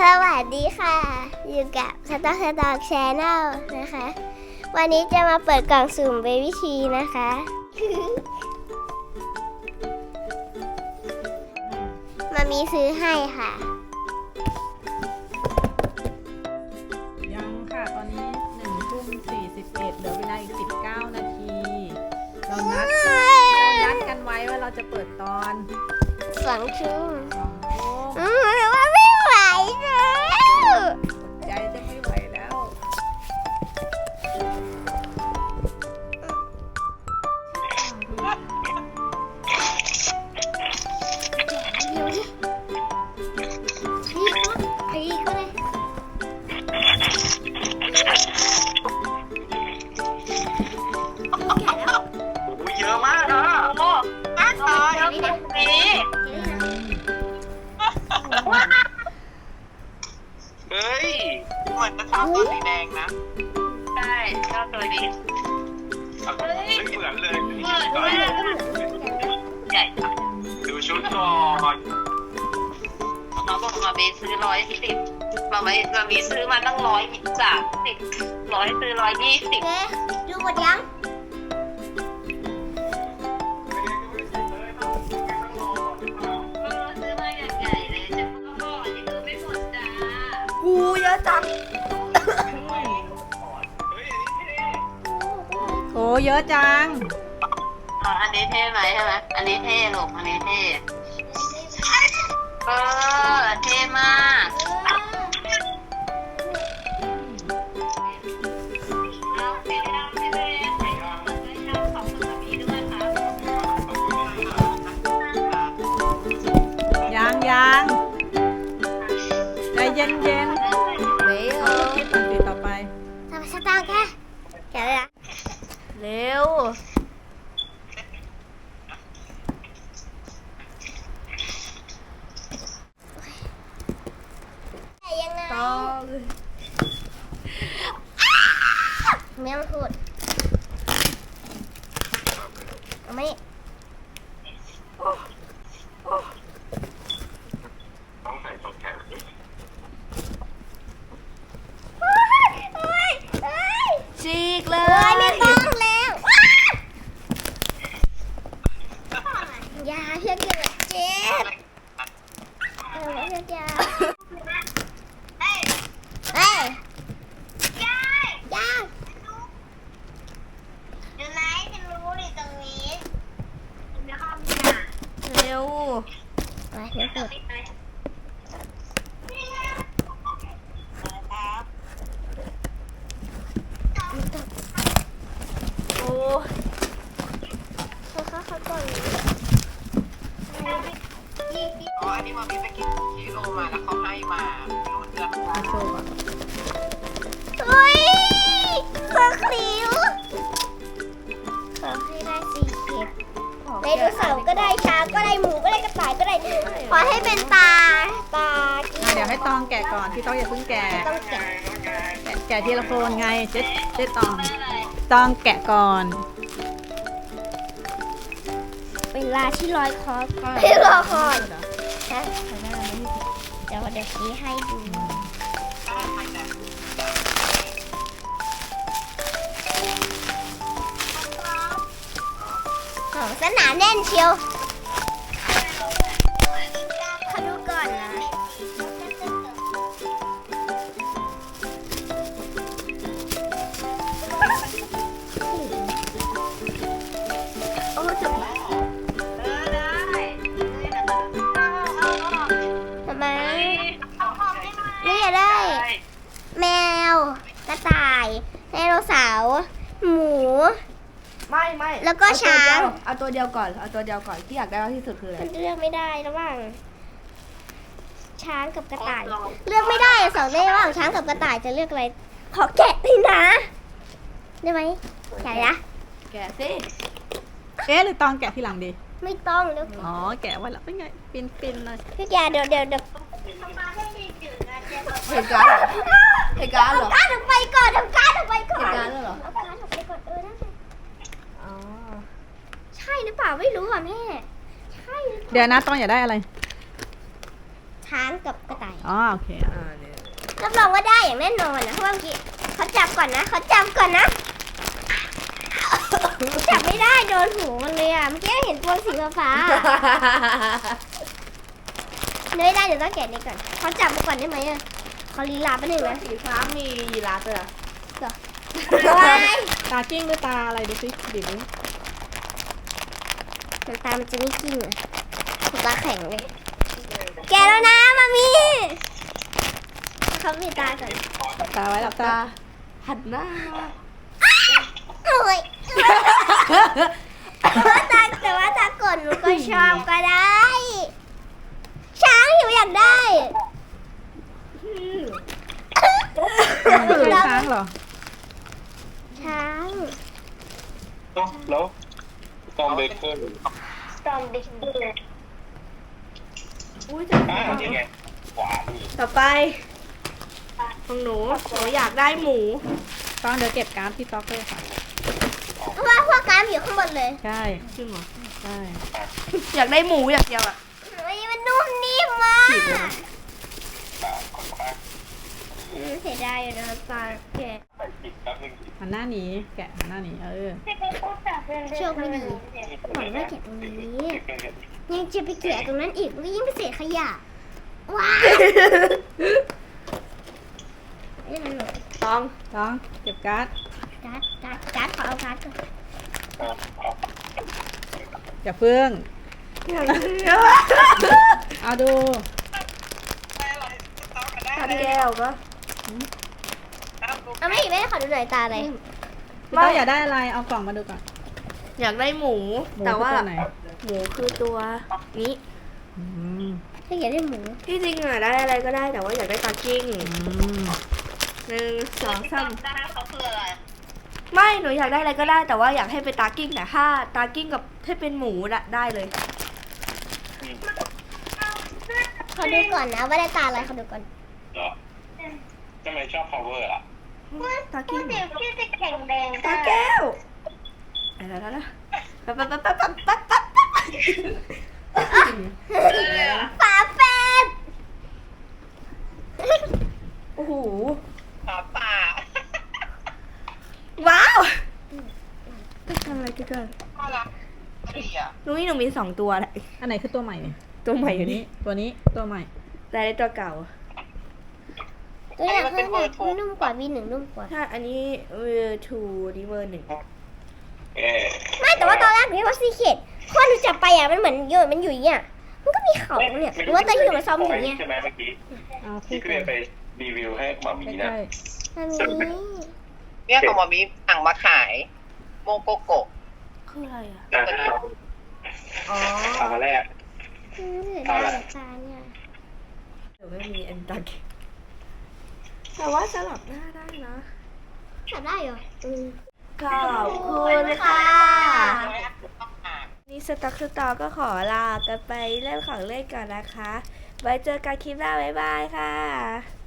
สวัสดีค่ะ อยู่กับสตอกสตอกแชนแนลนะคะ วันนี้จะมาเปิดกล่องสุ่มเบบี้ทีนะคะ มามีซื้อให้ค่ะ ยังค่ะตอนนี้หนึ่งทุ่มสี่สิบเอ็ดเหลือเวลาอีกสิบเก้านาที เรานัดเรานัดกันไว้ว่าเราจะเปิดตอนสองทุ่มส เฮ้ย เหมือนจะชอบตัวสีแดงนะใช่ชอบตัวนี้ไม่เหมือนเลยใหญ่จังดูชุดก่อนเราบอกมาเบซื้อร้อยสิบมาไม่มามีซื้อมาตั้งร้อยสามสิบร้อยซื้อร้อยยี่สิบเอ๊ะดูหมดยัง อะจังเฮ้ยอันนี้เท่โอ้เยอะจัง อ๋ออันนี้เท่ไหมใช่ไหมอันนี้เท่ลูกอันนี้เท่เออเท่มากเอาเท่เอาเท่เลยใส่ของมันด้วยชอบของมันมีด้วยครับยังยังใจเย็นเย็น เร็วแกะยังไงต้องไม่ต้องพูดเอามานี่ ต้องใส่ตรงแขน เฮ้ยเฮ้ยเฮ้ย ฉีกเล เฮ้ย ย ไม่ต้องแล้วว้าอย่าเพียงเกิดเจ็บเออเพียงเกิดเฮ้ยเฮ้ยยายยายอยู่ไหนฉันรู้ดิตรงนี้จะเข้าไปหา เร็ว ไปเดี๋ยวกดโอ้เขาเข้าเขาก่อนอ๋ออันนี้มามีไปกินกิโลมาแล้วเขาให้มาไม่รู้เดือนอะไรโชว์ก่อนเฮ้ยเครื่องคลิว ไดโนเสาร์ก็ได้ช้างก็ได้หมูก็ได้กระต่ายก็ได้ขอให้เป็นตาตาอะเดี๋ยวให้ตองแกะก่อนพี่ต้องอย่าเพิ่งแกะต้องแกะแกะแกะทีละคนไงเจ๊เจ๊ตองตองแกะก่อนเวลาที่ลอยคอไม่รอคอยฮะเดี๋ยวเดี๋ยวชี้ให้ดู ของสนาแน่นเชียวขอดูก่อนนะโอ้จุดเออได้ทำไมนี่อยากได้ แมว กระต่ายไดโนเสาร์หมู ไม่ไม่แล้วก็ช้างเอาตัวเดียวก่อนเอาตัวเดียวก่อนที่อยากได้มากที่สุดคืออะไรมันเลือกไม่ได้ระหว่างช้างกับกระต่าย เลือกไม่ได้อะสองได้ระหว่างช้างกับกระต่ายจะเลือกอะไร ขอแกะเลยนะ ได้ไหมแกะนะแกะสิเอ๊ะหรือตองแกะทีหลังดี ไม่ต้องเลือกอ๋อ แกะไว้แล้วเป็นไงปินปินเลยพี่แกะเดี๋ยวเดี๋ยวเดี๋ยวเหตุการณ์เหรอเหตุกา เปล่าเดี๋ยวนะตองอยากได้อะไร ช้างกับกระต่ายอ๋อโอเคอ่าเนี่ยรับรองว่าได้อย่างแน่นอนนะเพราะว่าเมื่อกี้เขาจับก่อนนะเขาจับก่อนนะ จับไม่ได้โดนหูมันเลยอะเมื่อกี้เห็นตัวสีฟ้าๆเนยได้เดี๋ยวต้องแกะนี่ก่อนเขาจับมาก่อนได้ไหมอะเขาลีลาไปหนึ่งตัวนะสีฟ้ามียีราฟด้วยเหรอว้ายตากิ้งหรือตาอะไรดูสิดิบดิน้ำตามันจะไม่กิ้งอะ ตาแข็งเลย แกะแล้วนะมามีเขามีตาก่อนตาไว้หลับตาตา หันหน้ามาโอ้ยแต่ว่าตาแต่ว่าตากดหนูก็ชอบก็ได้ ช้างอยู่อยากได้ไม่ใช่ช้างเหรอ ช้างแล้วตอมเบเกอร์ตอมบิ๊กบู อุ้ยจะอ่านี่ไงหวานนี่ต่อไปของหนูหนูอยากได้หมู ต้องเดี๋ยวเก็บการ์ดที่ต๊อกเลยค่ะ เพราะว่าพวกกามอยู่ข้างบนเลยใช่ จริงเหรอ ใช่ อยากได้หมูอย่างเดียวอะ เฮ้ยมันนุ่มนิ่มมากฉีกเลยนะปากคนปากอืมเสียดายอยู่นะปลาแกะใส่ปิดแป๊บนึงหันหน้าหนีแกะหันหน้าหนีเออ โชคไม่ดี หวังว่าแกะตรงนี้ยัง จะไปแกะตรงนั้นอีกมันก็ยิ่งไปเศษขยะ ว้าวนี่มันหนูต้องต้องเก็บการ์ดการ์ดการ์ดการ์ดขอเอาการ์ดก่อนอย่าเพิ่งอยากเอาดูทำแก้วก็เอาไม่อีกไม่ได้ขอดูหน่อยตาอะไรพี่ต้องอยากได้อะไรเอากล่องมาดูก่อนอยากได้หมูหมูแต่ว่า คือตัวไหน หมูคือตัวนี้อืมถ้าอยากได้หมูที่จริงอะได้อะไรก็ได้แต่ว่าอยากได้ตากิ้งอืมหนึ่งสองสามหน้าเขาคืออะไรไม่หนูอยากได้อะไรก็ได้ แต่ว่าอยากให้เป็นตากิ้งแต่ถ้าตากิ้งกับให้เป็นหมูละได้เลยขอดูก่อนนะว่าได้ตาอะไรขอดูก่อนเหรอทำไมชอบ cover อะตากิ้งที่จะแข็งแรงตาแก้วอะไรแล้วนะปั๊บปั๊บปั๊บปั๊บปั๊บปั๊บปั๊บ ฝาแฝดโอ้โหหมาป่าว้าวไปทำอะไรกันก่อนน่ารักดีอะหนูนี่หนูมีสองตัวแหละอันไหนคือตัวใหม่เนี่ยตัวใหม่อยู่นี่ตัวนี้ตัวใหม่ แต่ในตัวเก่า ตัวอย่างข้างในนุ่มกว่าวีหนึ่งนุ่มกว่า ถ้าอันนี้เวอร์ทูนี่เวอร์หนึ่งเอ๊ะไม่แต่ว่าตอนแรกหนูคิดว่าซีเคด พอหนูจับไปอะมันเหมือนโยนมันอยู่อย่างเงี้ยมันก็มีเขาเนี่ยหรือว่าตอนที่หนูมาซ้อมอยู่เนี่ยใช่ไหมเมื่อกี้เอาที่คู่เพื่กัอนนไปรีวิวให้หมามีนะใกล้มันมีเนี่ยของมามีสั่งมาขาย โมโกโกะคืออะไรอะ อะอ๋อเอามาแรกอืมเสียดายตาเนี่ยเดี๋ยวไม่มีอันตักแต่ว่าสลับหน้าได้นะจับได้เหรออืม ขอบคุณค่ะ นี่สต็อกสตอก็ขอลากันไปเล่นของเล่นก่อนนะคะ ไว้เจอกันคลิปหน้า บ๊ายบายค่ะ